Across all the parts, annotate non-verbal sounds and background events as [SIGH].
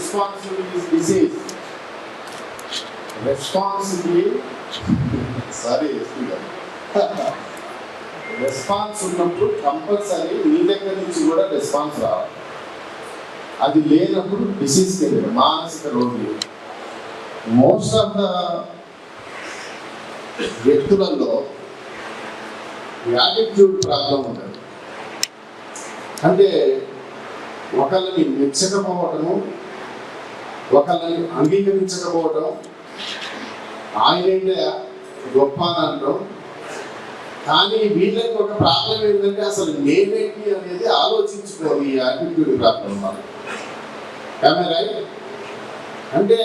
responsible is disease. Responsibility, sorry, response [LAUGHS] ఉన్నప్పుడు compulsory నీ దగ్గర నుంచి కూడా రెస్పాన్స్ రావాలి. అది లేనప్పుడు డిసీజ్కి వెళ్ళారు మానసిక రోగి. మోస్ట్ ఆఫ్ ద వ్యక్తులలో యాటిట్యూడ్ ప్రాబ్లం ఉంటుంది అంటే ఒకళ్ళని మెచ్చకపోవటము ఒకళ్ళని అంగీకరించకపోవటం ఆయనంటే గొప్ప అని అనడం కానీ వీళ్ళకి ఒక ప్రాబ్లం ఏంటంటే అసలు నేనేంటి అనేది ఆలోచించుకోవాలి ఈ యాటిట్యూడ్ ప్రాబ్లం వాళ్ళు రైట్ అంటే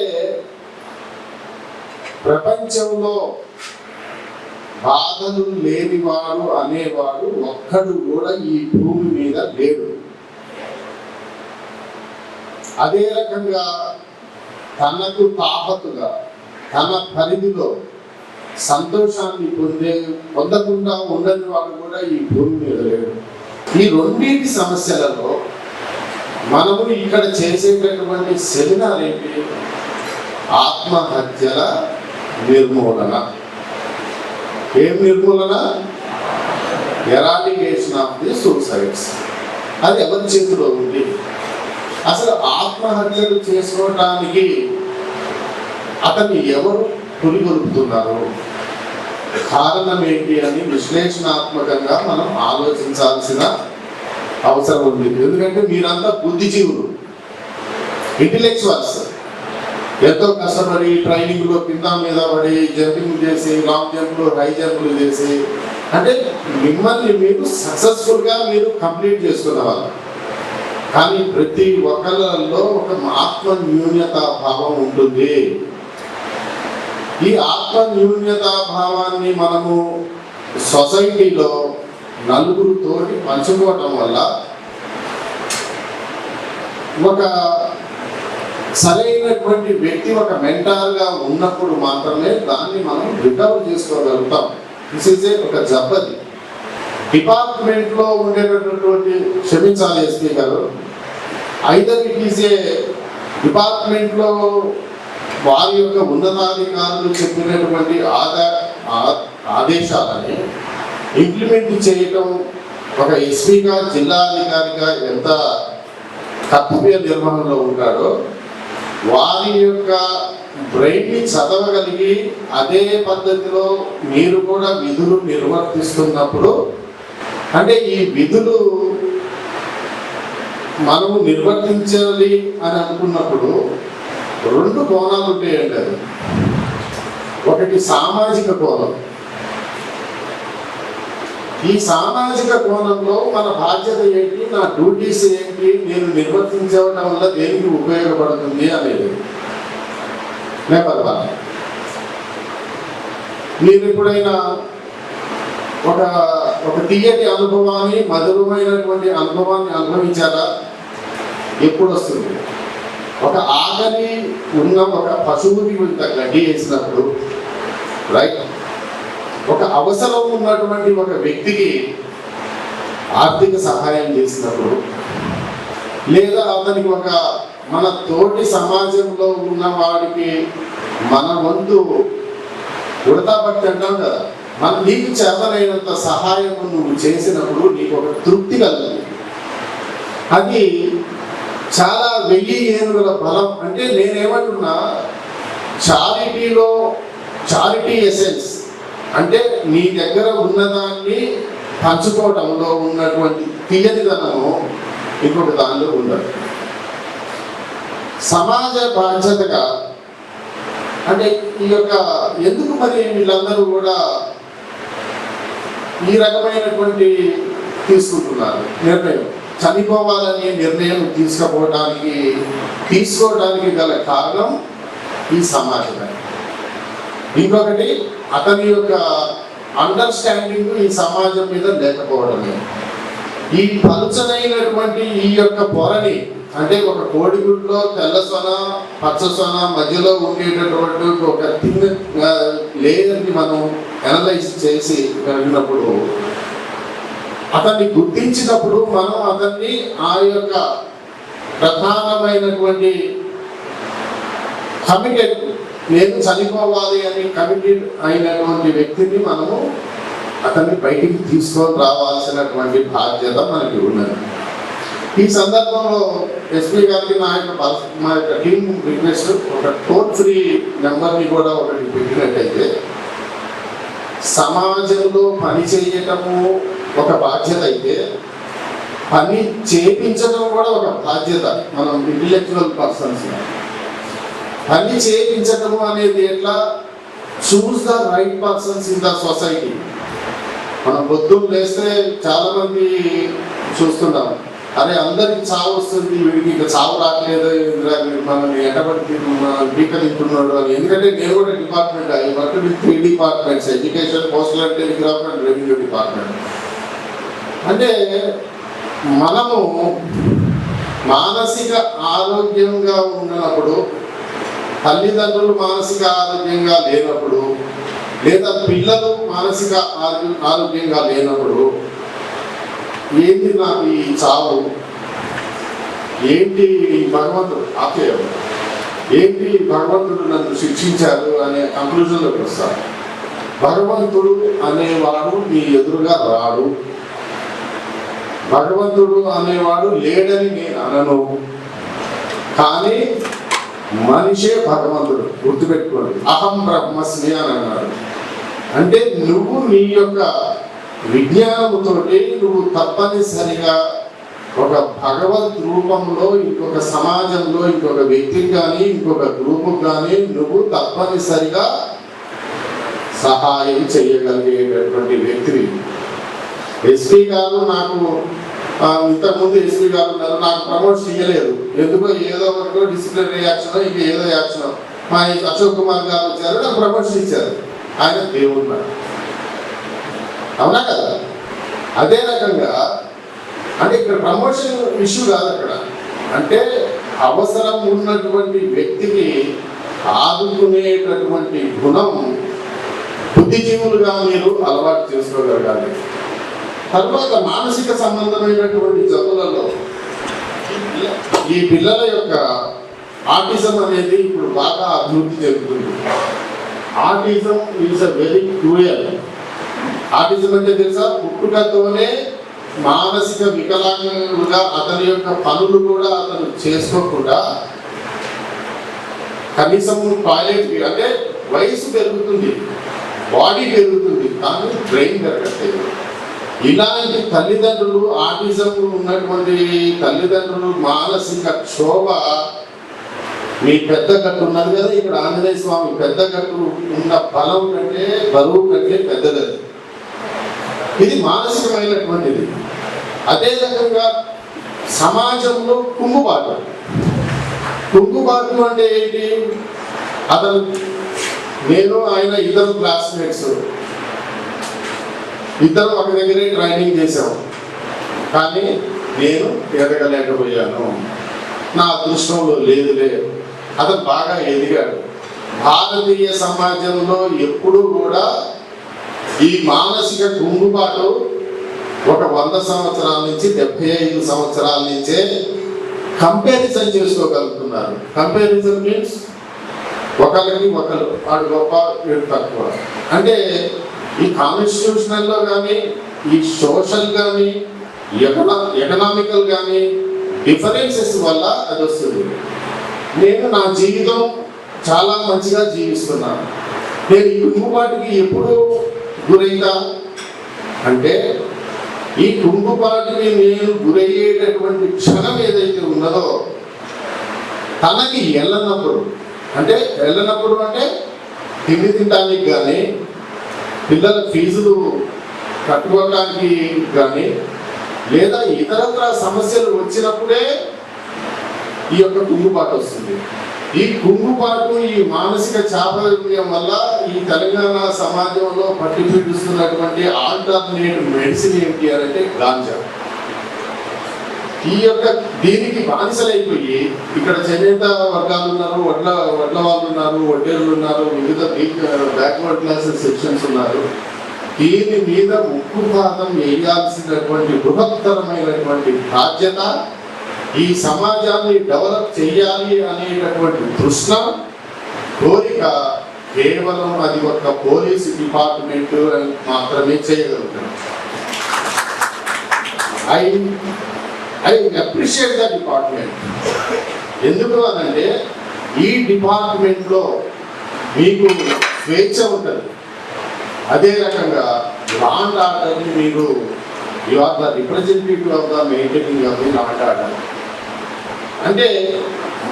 ప్రపంచంలో బాధలు లేనివాడు అనేవాడు ఒక్కడు కూడా ఈ భూమి మీద లేడు. అదే రకంగా తనకు తాహతుగా తన పరిధిలో సంతోషాన్ని పొందే పొందకుండా ఉండని వాడు కూడా ఈ భూమి మీద లేడు. ఈ రెండింటి సమస్యలలో మనము ఇక్కడ చేసేటటువంటి సెమినార్ ఏంటి? ఆత్మహత్యల నిర్మూలన. ఏం నిర్మూలన? Eradication of the suicides. అది ఎవరి చేతిలో ఉంది? అసలు ఆత్మహత్యలు చేసుకోవడానికి అతన్ని ఎవరు పురిగొలుపుతున్నారు కారణం ఏంటి అని విశ్లేషణాత్మకంగా మనం ఆలోచించాల్సిన అవసరం ఉంది. ఎందుకంటే మీరంతా బుద్ధిజీవులు ఇంటలెక్చువల్స్ ఎంతో కష్టపడి ట్రైనింగ్లో కింద మీద పడి జంపింగ్ చేసి లాంగ్ జంప్లు హై జంప్లు చేసి అంటే మిమ్మల్ని మీరు సక్సెస్ఫుల్గా మీరు కంప్లీట్ చేసుకున్న వాళ్ళు. కానీ ప్రతి ఒక్కరిలో ఒక ఆత్మ న్యూన్యతా భావం ఉంటుంది. ఈ ఆత్మ న్యూన్యతా భావాన్ని మనము సొసైటీలో నలుగురితోటి పంచుకోవటం వల్ల ఒక సరైనటువంటి వ్యక్తి ఒక మెంటార్గా ఉన్నప్పుడు మాత్రమే దాన్ని మనం రికవర్ చేసుకోగలుగుతాం. దిస్ ఇస్ ఏ ఒక జబ్బది. డిపార్ట్మెంట్లో ఉండేటటువంటి క్షమించాలి ఎస్పీ గారు. ఐదర్ ఇట్ ఈస్ ఏ డిపార్ట్మెంట్లో వారి యొక్క ఉన్నతాధికారులు చెప్పినటువంటి ఆదా ఆదేశాలని ఇంప్లిమెంట్ చేయటం ఒక ఎస్పీగా జిల్లాధికారిగా ఎంత కర్తవ్య నిర్వహణలో ఉంటాడో వారి యొక్క బ్రెయిన్ని చదవగలిగి అదే పద్ధతిలో మీరు కూడా విధులు నిర్వర్తిస్తున్నప్పుడు అంటే ఈ విధులు మనము నిర్వర్తించాలి అని అనుకున్నప్పుడు రెండు కోణాలు ఉంటాయండి అది ఒకటి సామాజిక కోణం. ఈ సామాజిక కోణంలో మన బాధ్యత ఏంటి నా డ్యూటీస్ ఏంటి నేను నిర్వర్తించడం వల్ల దేనికి ఉపయోగపడుతుంది అనేది. Number one. మీరు ఎప్పుడైనా ఒక ఒక తీయటి అనుభవాన్ని మధురమైనటువంటి అనుభవాన్ని అనుభవించారా ఎప్పుడు వస్తుంది ఒక ఆకలి ఉన్న ఒక పశువుకి ఇంత గడ్డి వేసినప్పుడు రైట్ ఒక అవసరం ఉన్నటువంటి ఒక వ్యక్తికి ఆర్థిక సహాయం చేసినప్పుడు లేదా అతనికి ఒక మన తోటి సమాజంలో ఉన్న వాడికి మన వంతు ఉడతా పట్టి అంటాం కదా. మన నీకు చేతనైనంత సహాయం నువ్వు చేసినప్పుడు నీకు ఒక తృప్తి కలుగుతుంది. అది చాలా వెయ్యి ఏనుగుల బలం. అంటే నేనేమంటున్నా చారిటీలో చారిటీ ఎసెన్స్ అంటే నీ దగ్గర ఉన్నదాన్ని పంచుకోవడంలో ఉన్నటువంటి తీయనిదనము ఇంకొక దానిలో ఉండదు. సమాజ బాధ్యతగా అంటే ఈ యొక్క ఎందుకు మరి వీళ్ళందరూ కూడా ఈ రకమైనటువంటి తీసుకుంటున్నారు నిర్ణయం. చనిపోవాలనే నిర్ణయం తీసుకోవడానికి తీసుకోవడానికి గల కారణం ఈ సమాజమే. ఇంకొకటి అతని యొక్క అండర్స్టాండింగ్ ఈ సమాజం మీద లేకపోవడమే. ఈ పలుచనైనటువంటి ఈ యొక్క పొరని అంటే ఒక కోడిగుడ్లో తెల్ల సొన పచ్చ సొన మధ్యలో ఉండేటటువంటి ఒక థింగ్ లేయర్ని మనం అనలైజ్ చేసి వెళ్ళినప్పుడు అతన్ని గుర్తించినప్పుడు మనం అతన్ని ఆ యొక్క ప్రధానమైనటువంటి కమిటెడ్ నేను చనిపోవాలి అని కమిటెడ్ అయినటువంటి వ్యక్తిని మనము అతన్ని బయటికి తీసుకొని రావాల్సినటువంటి బాధ్యత మనకి ఉన్నది. ఈ సందర్భంలో ఎస్పీ గారికి నా యొక్క మా యొక్క టీం రిక్వెస్ట్ ఒక టోల్ ఫ్రీ నెంబర్ని కూడా ఒకటి పెట్టినట్టయితే సమాజంలో పని చేయటము ఒక బాధ్యత అయితే పని చేపించడం కూడా ఒక బాధ్యత మనం ఇంటలెక్చువల్ పర్సన్స్ పని చేయించటము అనేది ఎట్లా? Choose the right persons in the society మనం పొద్దున్న లేస్తే చాలామంది చూస్తున్నాం అరే అందరికి చావు వస్తుంది వీడికి ఇంకా చావు రావట్లేదు మనల్ని ఎటబడి బీక అని. ఎందుకంటే నేను కూడా department I work with three departments education postal and telegraph and revenue department అంటే మనము మానసిక ఆరోగ్యంగా ఉన్నప్పుడు తల్లిదండ్రులు మానసిక ఆరోగ్యంగా లేనప్పుడు లేదా పిల్లలు మానసిక ఆరోగ్యంగా లేనప్పుడు ఏంటి నాకు ఈ చావు? ఏంటి భగవంతుడు? ఆపేయం ఏంటి భగవంతుడు నన్ను శిక్షించారు అనే కంక్లూజన్లోకి వస్తాను భగవంతుడు అనేవాడు మీ ఎదురుగా రాడు. భగవంతుడు అనేవాడు లేడని నేను అనను. కానీ మనిషే భగవంతుడు. గుర్తుపెట్టుకోండి. అహం బ్రహ్మస్మి అని అన్నాడు. అంటే నువ్వు నీ యొక్క విజ్ఞానముతోటి నువ్వు తప్పనిసరిగా ఒక భగవద్ రూపంలో ఇంకొక సమాజంలో ఇంకొక వ్యక్తికి కానీ ఇంకొక గ్రూపు కానీ నువ్వు తప్పనిసరిగా సహాయం చేయగలిగేటటువంటి వ్యక్తివి. ఎస్పీ గారు నాకు ఇంతకుముందు ఎస్పీ గారు ఉన్నారు. నాకు ప్రమోట్ చేయలేదు. ఎందుకో ఏదో ఒకటో డిసిప్లినరీ యాక్షన్ ఇంకా ఏదో యాక్షన్ మా ఈ అశోక్ కుమార్ గారు వచ్చారు నాకు ప్రమోషన్ ఇచ్చారు. ఆయన దేవుడు నాకు. అవునా కదా? అదే రకంగా అంటే ఇక్కడ ప్రమోషన్ ఇష్యూ కాదు అక్కడ. అంటే అవసరం ఉన్నటువంటి వ్యక్తిని ఆదుకునేటటువంటి గుణం బుద్ధిజీవులుగా మీరు అలవాటు చేసుకోగలగాలి. తర్వాత మానసిక సంబంధమైనటువంటి జబ్బులలో ఈ పిల్లల యొక్క ఆటిజం అనేది ఇప్పుడు బాగా అభివృద్ధి చెందుతుంది. Autism is a very cruel autism అంటే తెలుసా? పుట్టుకతోనే మానసిక వికలాంగులుగా అతని యొక్క పనులు కూడా అతను చేసుకోకుండా కనీసం టాయిలెట్ అంటే వయసు పెరుగుతుంది బాడీ పెరుగుతుంది కానీ బ్రెయిన్ పెరగట్లేదు. ఇలాంటి తల్లిదండ్రులు ఆటిజం ఉన్నటువంటి తల్లిదండ్రులు మానసిక క్షోభ మీ పెద్ద గట్టు ఉన్నది కదా ఇక్కడ ఆంజనేయ స్వామి పెద్ద గట్టు ఉన్న బలం కంటే బరువు కంటే పెద్దదది ఇది మానసికమైనటువంటిది. అదే రకంగా సమాజంలో కుంగుబాటు. కుంగుబాటు అంటే ఏంటి? అతను నేను ఆయన ఇద్దరు క్లాస్మేట్స్ ఇద్దరు ఒక దగ్గరే ట్రైనింగ్ చేశాం. కానీ నేను ఎదగలేకపోయాను. నా అదృష్టంలో లేదులే. అతను బాగా ఎదిగాడు. భారతీయ సమాజంలో ఎప్పుడూ కూడా ఈ మానసిక కుంగుబాటు ఒక వంద సంవత్సరాల నుంచి డెబ్బై ఐదు సంవత్సరాల నుంచే కంపారిజన్ చేసుకోగలుగుతున్నారు. కంపారిజన్ మీన్స్ ఒకరికి ఒకరు వాడు గొప్ప వీడు తక్కువ. అంటే ఈ కాన్స్టిట్యూషనల్లో కానీ ఈ సోషల్ కానీ ఎకనా ఎకనామికల్ కానీ డిఫరెన్సెస్ వల్ల అది వస్తుంది. నేను నా జీవితం చాలా మంచిగా జీవిస్తున్నాను. నేను ఈ కుంగుబాటుకి ఎప్పుడూ గురైందా? అంటే ఈ కుంగుబాటుకి నేను గురయ్యేటటువంటి క్షణం ఏదైతే ఉన్నదో తనకి వెళ్ళనప్పుడు అంటే వెళ్ళనప్పుడు అంటే తిండి తినడానికి కానీ పిల్లల ఫీజులు కట్టుకోవడానికి కానీ లేదా ఇతరత్ర సమస్యలు వచ్చినప్పుడే ఈ యొక్క కుంగుబాటు వస్తుంది. ఈ కుంగుపాటు ఈ మానసిక చాపల్యం వల్ల ఈ తెలంగాణ సమాజంలో పట్టి ఆల్టర్నేటివ్ మెడిసిన్ ఏంటి అని అంటే గాంజా. ఈ యొక్క దీనికి బానిసలైపోయి ఇక్కడ చేనేత వర్గాలు ఉన్నారు వడ్ల వడ్ల వాళ్ళు ఉన్నారు వడ్డేళ్ళు ఉన్నారు వివిధ బ్యాక్వర్డ్ క్లాసెస్ సెక్షన్స్ ఉన్నారు. దీని మీద ఉక్కుపాతం వేయాల్సినటువంటి బృహత్తరమైనటువంటి బాధ్యత ఈ సమాజాన్ని డెవలప్ చేయాలి అనేటటువంటి తృష్ణ కోరిక కేవలం అది ఒక పోలీస్ డిపార్ట్మెంట్ మాత్రమే చేయగలుగుతారు I I appreciate the department. ఎందుకు అనంటే ఈ డిపార్ట్మెంట్లో మీకు స్వేచ్ఛ ఉంటుంది. అదే రకంగా లాండ్ ఆర్డర్ని మీరు you are the representative of the maintaining of the law and order. అంటే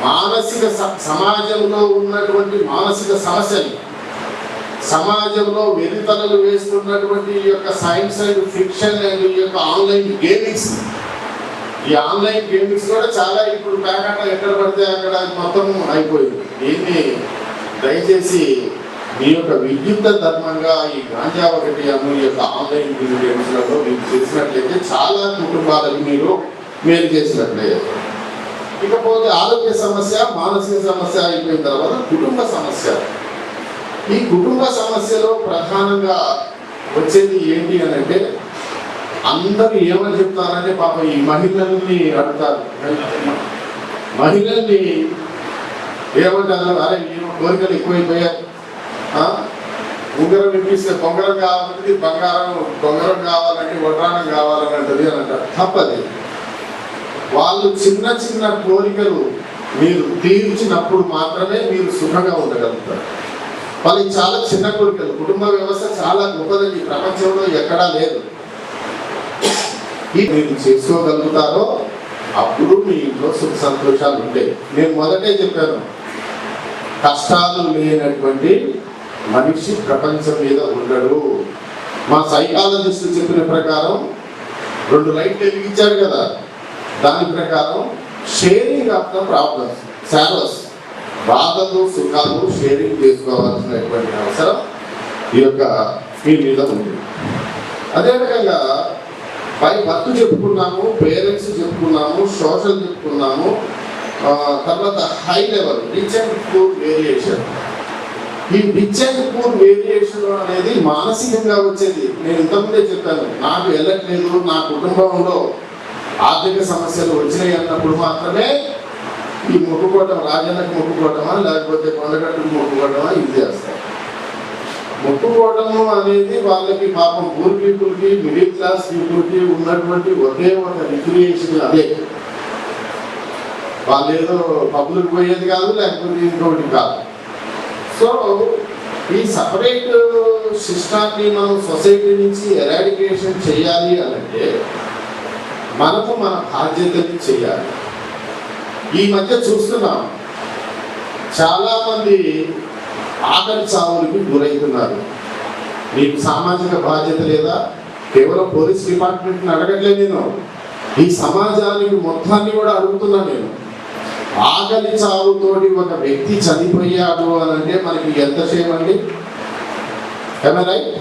మానసిక స- సమాజంలో ఉన్నటువంటి మానసిక సమస్యలు సమాజంలో వెలితనలు వేస్తున్నటువంటి ఈ యొక్క సైన్స్ అండ్ ఫిక్షన్ అండ్ ఈ యొక్క ఆన్లైన్ గేమింగ్స్. ఈ ఆన్లైన్ గేమింగ్స్ కూడా చాలా ఇప్పుడు ప్యాకెట్ ఎక్కడ పడితే అక్కడ మొత్తం అయిపోయింది. దీన్ని దయచేసి మీ యొక్క విద్యుత్ ధర్మంగా ఈ గాంజా ఒకటి అను ఈ యొక్క ఆన్లైన్ గేమ్స్లలో మీకు చేసినట్లయితే చాలా కుటుంబాలకు మీరు మేలు చేసినట్లే. ఇకపోతే ఆరోగ్య సమస్య మానసిక సమస్య అయిపోయిన తర్వాత కుటుంబ సమస్య. ఈ కుటుంబ సమస్యలో ప్రధానంగా వచ్చేది ఏంటి అని అంటే అందరూ ఏమని చెప్తారంటే పాప ఈ మహిళల్ని అడుగుతారు. మహిళల్ని ఏమంటారు? అరే ఈమె కోరికలు ఎక్కువైపోయాయి. ఉంగరం ఇప్పిస్తే పొంగరం కావాలంటే బంగారం బొంగరం కావాలంటే వడ్రానం కావాలని అంటది అని అంటారు. తప్పది. వాళ్ళు చిన్న చిన్న కోరికలు మీరు తీర్చినప్పుడు మాత్రమే మీరు సుఖంగా ఉండగలుగుతారు. వాళ్ళకి చాలా చిన్న కోరికలు కుటుంబ వ్యవస్థ చాలా గొప్పదని ఈ ప్రపంచంలో ఎక్కడా లేదు. ఇది మీరు చేసుకోగలుగుతారో అప్పుడు మీ ఇంట్లో సుఖ సంతోషాలు ఉంటాయి నేను మొదటే చెప్పాను కష్టాలు లేనటువంటి మనిషి ప్రపంచం మీద ఉండడు. మా సైకాలజిస్ట్ చెప్పిన ప్రకారం రెండు లైట్లు వెలిగించాడు కదా. దాని ప్రకారం sharing of the problems sorrows బాధలు సుఖాలు షేరింగ్ చేసుకోవాల్సినటువంటి అవసరం ఈ యొక్క స్కీమ్ మీద ఉంది. అదేవిధంగా పై భర్త చెప్పుకున్నాము పేరెంట్స్ చెప్పుకున్నాము సోషల్ చెప్పుకున్నాము తర్వాత high level rich and poor variation ఈ రిచ్ అండ్ పూర్ వేరియేషన్ అనేది మానసికంగా వచ్చేది. నేను ఇంతకుముందే చెప్పాను నాకు వెళ్ళట్లేదు నా కుటుంబంలో ఆర్థిక సమస్యలు వచ్చినాయి అన్నప్పుడు మాత్రమే ఈ మొక్కుకోవటం రాజన్నకు మొక్కుకోవటమా లేకపోతే కొండగట్టుకు మొక్కుకోవటమా ఇది చేస్తారు. మొక్కుకోవటము అనేది వాళ్ళకి పాపం పూర్ పీపుల్కి మిడిల్ క్లాస్ పీపుల్కి ఉన్నటువంటి ఒకే ఒక రిక్రియేషన్ అదే. వాళ్ళు ఏదో పబ్లిక్ పోయేది కాదు లేకపోతే ఇంకొకటి కాదు. సో ఈ సపరేట్ సిస్టాన్ని మనం సొసైటీ నుంచి ఎరాడికేషన్ చేయాలి అంటే మనము మన బాధ్యతని చేయాలి. ఈ మధ్య చూస్తున్నాం చాలామంది ఆకలి చావులకి గురవుతున్నారు. మీకు సామాజిక బాధ్యత లేదా? కేవలం పోలీస్ డిపార్ట్మెంట్ని అడగట్లేదు నేను. ఈ సమాజానికి మొత్తాన్ని కూడా అడుగుతున్నా నేను. ఆకలి చావుతోటి ఒక వ్యక్తి చనిపోయాడు అని అంటే మనకి ఎంత చేయమండి రైట్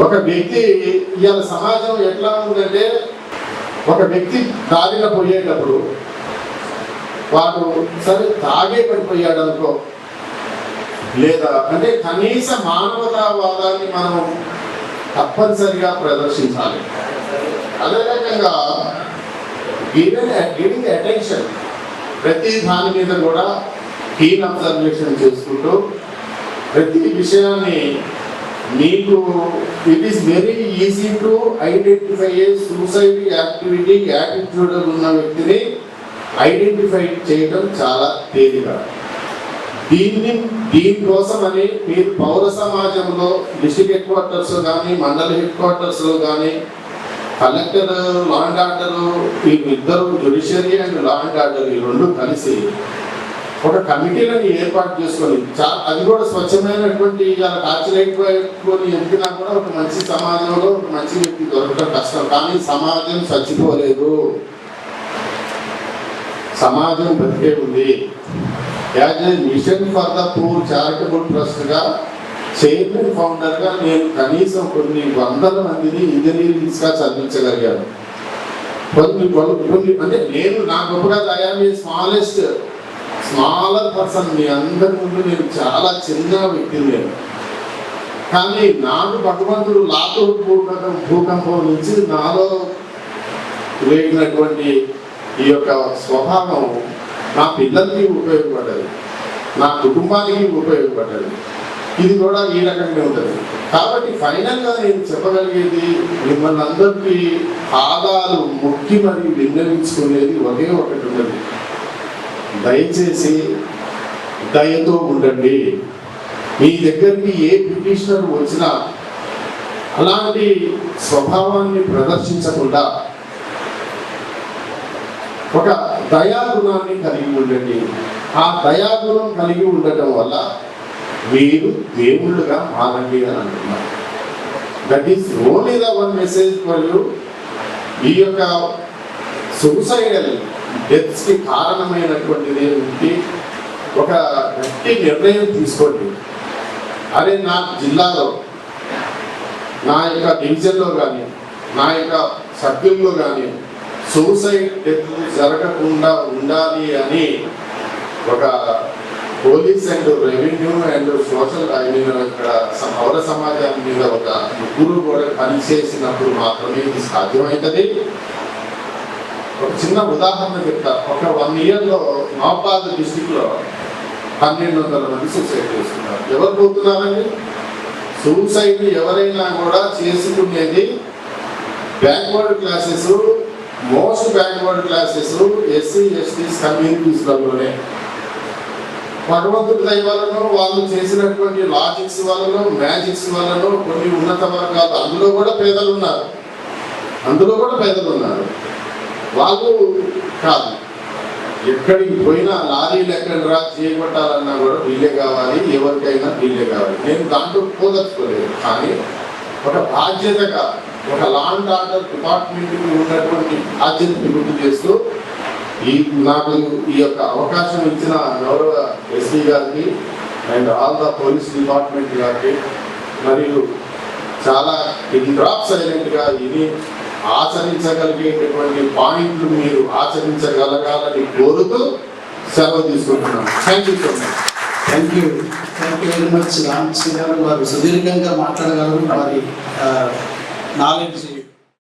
ఒక వ్యక్తి ఇవాళ సమాజం ఎట్లా ఉందంటే ఒక వ్యక్తి దారిన పోయేటప్పుడు వాడు సరే తాగే పడిపోయాడు అనుకో. లేదా అంటే కనీస మానవతావాదాన్ని మనం తప్పనిసరిగా ప్రదర్శించాలి. అదే రకంగా గివింగ్ గివింగ్ అటెన్షన్. ప్రతి దాని మీద కూడా కీన్ అబ్జర్వేషన్ చేసుకుంటూ ప్రతి విషయాన్ని మీకు it is very easy to identify a suicide activity attitude ఉన్న వ్యక్తిని ఐడెంటిఫై చేయడం చాలా తేలిక. దీన్ని దీనికోసమని మీరు పౌర సమాజంలో డిస్టిక్ హెడ్ క్వార్టర్స్ కానీ మండల హెడ్ క్వార్టర్స్లో కానీ కలెక్టర్ లా అండ్ ఆర్డర్ ఇద్దరు judiciary and law and order ఈ రెండు కలిసి ఒక కమిటీలను ఏర్పాటు చేసుకొని చా అది కూడా స్వచ్ఛమైనటువంటి ఇలా టార్చలైట్ ఎంపినా కూడా ఒక మంచి సమాజంలో ఒక మంచి వ్యక్తి దొరకడం కష్టం. కానీ సమాజం చచ్చిపోలేదు. సమాజం బతికే ఉంది. As a mission for the poor charitable ట్రస్ట్గా chairman ఫౌండర్గా నేను కనీసం కొన్ని వందల మందిని ఇంజనీరింగ్స్గా చదివించగలిగాను. కొన్ని కొన్ని కొన్ని అంటే నేను నా గొప్పగా I am a smallest smaller person మీ అందరి ముందు నేను చాలా చిన్న వ్యక్తిని నేను. కానీ నాకు భగవంతుడు లాతూర్ భూకంపం భూకంపం నుంచి నాలో వేగినటువంటి ఈ యొక్క స్వభావం నా పిల్లలకి ఉపయోగపడ్డది నా కుటుంబానికి ఉపయోగపడ్డది ఇది కూడా ఈ రకంగా ఉంటుంది. కాబట్టి ఫైనల్గా నేను చెప్పగలిగేది మిమ్మల్ని అందరికీ ఆదాలు మొక్కి మరియు విన్నవించుకునేది ఒకే ఒకటి ఉన్నది. దయచేసి దయతో ఉండండి. మీ దగ్గరికి ఏ పిటిషనర్ వచ్చినా అలాంటి స్వభావాన్ని ప్రదర్శించకుండా ఒక దయాగుణాన్ని కలిగి ఉండండి. ఆ దయాగుణం కలిగి ఉండటం వల్ల మీరు దేవుళ్ళుగా మారండి అని అంటున్నారు. That is only the one message మరియు ఈ యొక్క సూసైడల్ డెత్స్కి కారణమైనటువంటిది ఏంటి ఒక గట్టి నిర్ణయం తీసుకోండి. అరే నా జిల్లాలో నా యొక్క డివిజన్లో కానీ నా యొక్క సభ్యుల్లో కానీ సూసైడ్ డెత్ జరగకుండా ఉండాలి అని ఒక police and revenue and social I mean ఇక్కడ పౌర సమాజం మీద ఒక ముగ్గురు కూడా పనిచేసినప్పుడు మాత్రమే ఇది సాధ్యమవుతుంది. ఒక చిన్న ఉదాహరణ చెప్తా. ఒక వన్ ఇయర్లో మహబాద్ డిస్టిక్లో పన్నెండు వందల మంది సూసైడ్ చేస్తున్నారు. ఎవరు పోతున్నారండి? సూసైడ్ ఎవరైనా కూడా చేసుకునేది backward classes most backward classes SC STs కమ్యూనిటీస్లలోనే భగవంతుడి దయ వాళ్ళు చేసినటువంటి లాజిక్స్ వలన మ్యాజిక్స్ వలన కొన్ని ఉన్నత వర్గాలు అందులో కూడా పేదలు ఉన్నారు. అందులో కూడా పేదలు ఉన్నారు. వాళ్ళు కాదు. ఎక్కడికి పోయినా లారీలు ఎక్కడ రా చేయబట్టాలన్నా కూడా వీళ్ళే కావాలి ఎవరికైనా వీళ్ళే కావాలి. నేను దాంట్లో పోదలుచుకోలేదు. కానీ ఒక బాధ్యతగా ఒక లాండ్ ఆర్డర్ డిపార్ట్మెంట్కి ఉన్నటువంటి బాధ్యతని గుర్తు చేస్తూ ఈ నాకు ఈ యొక్క అవకాశం ఇచ్చిన గౌరవ ఎస్పీ గారికి and all the police department గారికి మరియు చాలా డ్రాప్ సైలెంట్గా ఇది ఆచరించగలిగేటటువంటి పాయింట్లు మీరు ఆచరించగలగాలని కోరుతూ సెలవు తీసుకుంటున్నాను. Thank you so much thank you thank you very much Ramakrishna garu వారు సుదీర్ఘంగా మాట్లాడగలరు. వారి నాలెడ్జ్